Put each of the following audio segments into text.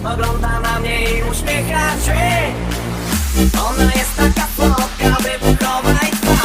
Spogląda na mnie i uśmiecha się. Ona jest taka słodka, wybuchowa i twarda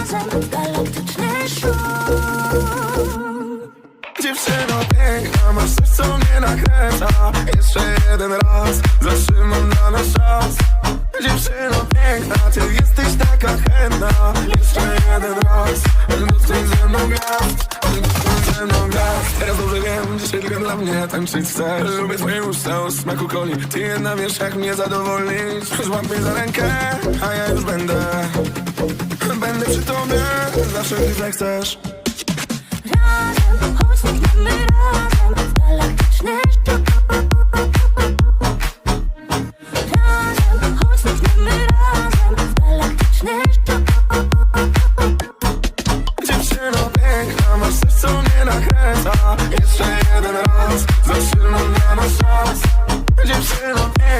razem galaktyczny szum. Dziewczyno piękna, masz coś co mnie nakręca. Jeszcze jeden raz, zatrzymam dzisiaj tylko dla mnie tańczyć chcesz? Lubię twoje usta o smaku coli. Ty jedna wiesz jak mnie zadowolić Złap mnie za rękę, a ja już będę. Będę przy tobie, zawsze gdy zechcesz. Razem, choć znikniemy razem w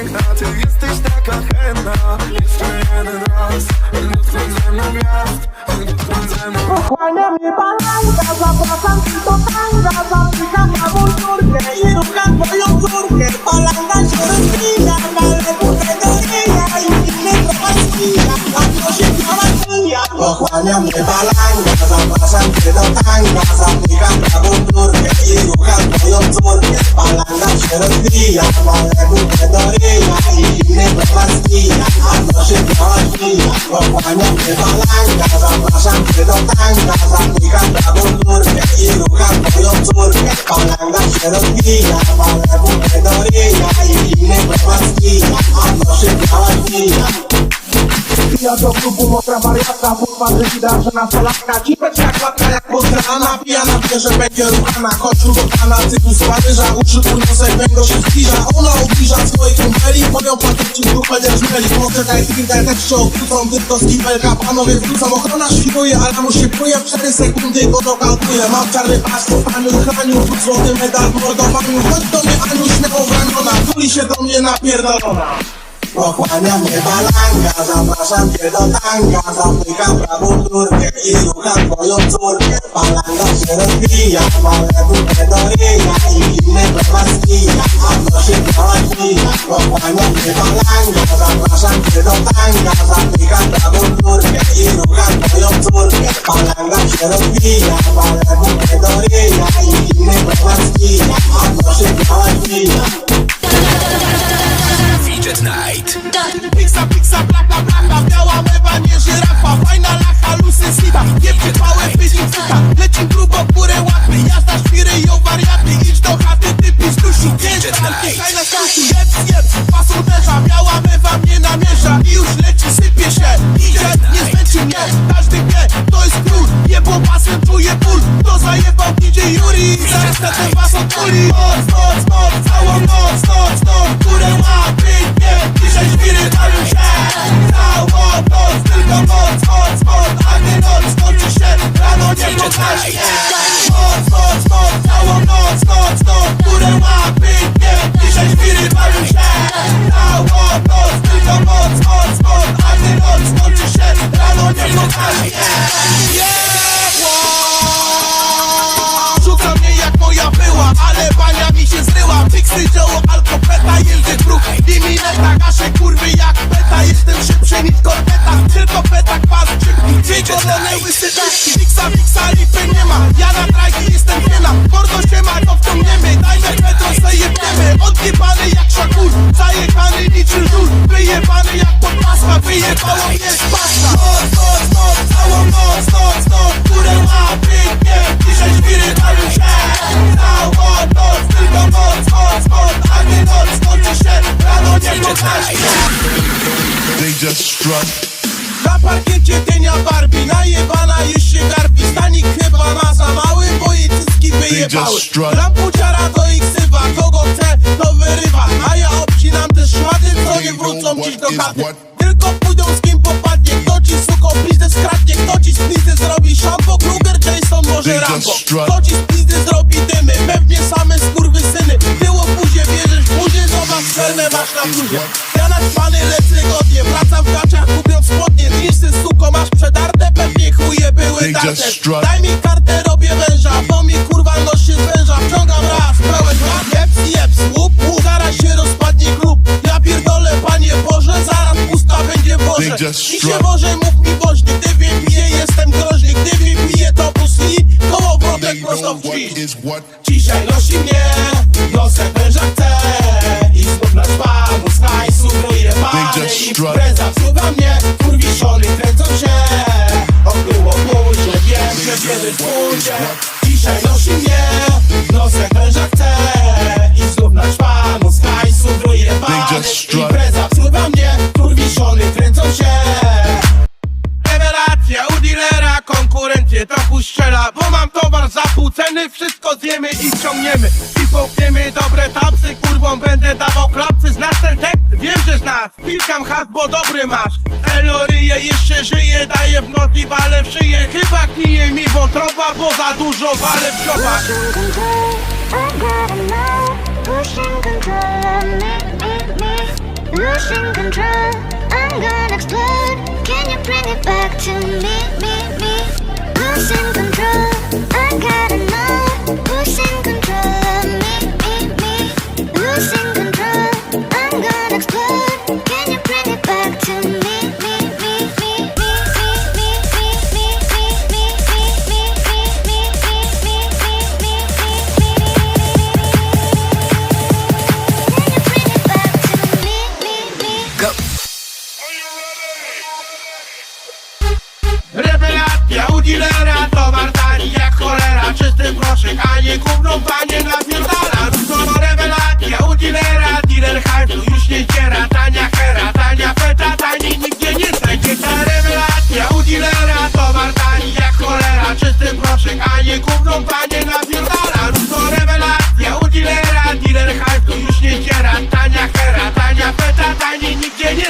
piękna, ty jesteś taka chętna. Jeszcze jeden raz, dotknij ze mną gwiazd. Dotknij ze mną Pochłania mnie balanka, zapraszam ci do tanga na mój córkę i twoją córkę. Się rozwija, budę do ryja I trochę zwija, zwija Pochłania mnie balanga, zapraszam cię do tanga Zapykam prawą córkę i rucham twoją córkę Palanga się rozwija, ale budę do ryja I inny trochę zwija, a to się biała zwija Pochłania mnie balanga, Ja do klubu mokra wariatka Kurwa, że widać, że nastolatka Cipeć jak latka, jak pozdrana Pijana wie, że będzie ruchana Kościół do pana, cyklus paryża Uszy podniosek, będą się zbliża. Ona ubliża swoich kumpeli Moją pakieci w dupę nie żmeli Poczekaj, też się odwrócą Tylko z kibelka, panowie wrócą Ochrona świruje, ale mu się pluje w 4 sekundy go dokalkuje. Mam czarny paszport, paniu chraniu złoty medal w mordowaniu. Chodź do mnie, Aniu, śmiało wraniona Tuli się do mnie napierdolona Pochłania mnie balanga, zapraszam cię do tanga Zapykam prawą córkę i rucham twoją córkę Balanga się rozwija, ale budę do ryja I inny prawa skija, a to się biała zwija Pochłania mnie balanga, zapraszam cię do tanga Zapykam prawą córkę i rucham twoją córkę Balanga się rozwija, ale budę do ryja I inny prawa skija, a to się biała Night. Mewa, nie żyrafa. Fajna lacha, lusy, sita Nie przypałe, wyzik, cyta Lecim grubo, górę łapy. Jazda, świry i wariaty. Idź do chaty, ty pistusiu Pięć alki, fajna stasiu Jeb, jeb, pas uderza Biała mewa mnie namierza I już leci, sypie się. Idzie, nie zmęczy mnie. Każdy wie, to jest król. Jebło pasem, czuje ból. To zajebał DJ Yuri I zaraz ten was odpuli Moc, moc, moc dzieło, alkopeta, jeżdżę kruk Limineta, gaszę kurwy jak beta Jestem szybszy niż korpeta, tylko peta, kwas, szybki Wygolone łysy deszki, fiksa, fiksa, lipy nie ma. Ja na trajki jestem piena, mordo się ma, to wciągniemy. Dajmy metro, zajebniemy Odjebany jak szakur, zajechany niczym wyjebany jak pod pasma Wyjebało mnie z pasta. Noc, noc, noc, całą noc, noc, noc Które ma pięknie, dzisiaj świry dają się. Całą noc, tylko noc, noc, noc A nie noc, skończy się, rano nie pokaż They just struck. Na parkiecie dynia Barbie Najebana jest się garbi. Stanik chyba ma za mały Bo jej cyski wyjebały. Rapuciara to ich sywa Kogo chce to wyrywa. A ja obcinam te szmaty Co nie wrócą dziś do chaty. Tylko pójdą z kim popadnie. Kto ci suko blizdę skradnie? Kto ci z blizdy zrobi szambo Kruger, Jason, może Rambo. Kto ci z blizdy zrobi dymy? Pewnie same skurwysyny. Było buzie, wierzysz w buzie Zobacz, celne masz na bluzie Ja na lecę godnie Wracam w gadu just strut. I ściągniemy I połkniemy dobre tapsy, kurwą będę dawał klapsy Znasz ten tekst? Wiem, że znasz, pilkam has, bo dobry masz Eloryje jeszcze żyje, daje w noc i wale w szyję Chyba knije mi wątroba, bo za dużo wale w me. Losing control, I'm gonna explode. Can you bring it back to me, me, me?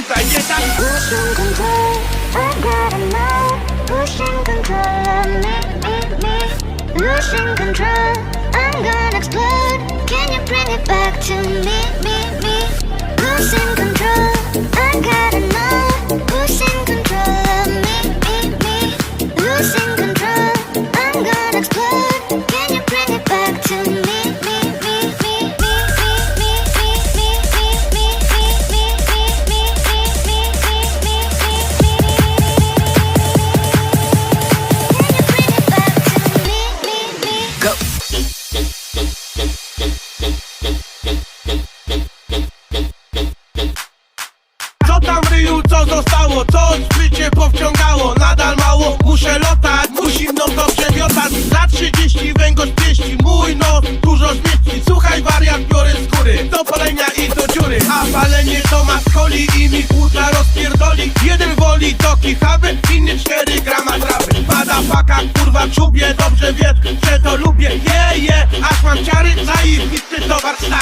Znajdzie Ta Pushing control, I gotta know. Pushing control of me, me, me. Losing control, I'm gonna explode. Can you bring it back to me? Słuchaj wariat, biorę skóry, do palenia i do dziury. A palenie to ma skoli i mi płuca rozpierdoli. Jeden woli to kichawy, inny 4 grama trawy. Pada faka, kurwa czubie, dobrze wiesz, że to lubię. Je, je, aż mam ciary, zajebisty towar stary